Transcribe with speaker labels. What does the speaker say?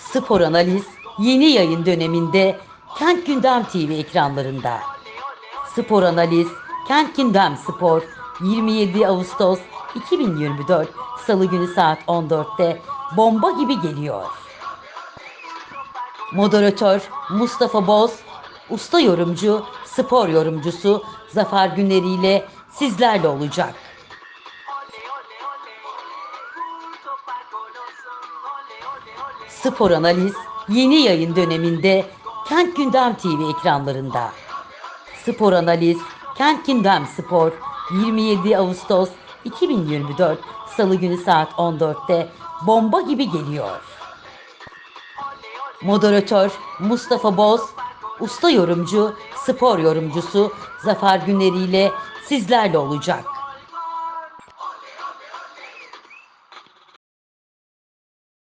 Speaker 1: Spor Analiz yeni yayın döneminde Kent Gündem TV ekranlarında. Spor Analiz Kent Gündem Spor 27 Ağustos 2024 Salı günü saat 14'te bomba gibi geliyor. Moderatör Mustafa Boz, usta yorumcu, spor yorumcusu Zafer Güneri ile sizlerle olacak. Spor Analiz yeni yayın döneminde Kent Gündem TV ekranlarında. Spor Analiz Kent Gündem Spor 27 Ağustos 2024 Salı günü saat 14'te bomba gibi geliyor. Moderatör Mustafa Boz, usta yorumcu, spor yorumcusu Zafer Güneri ile sizlerle olacak.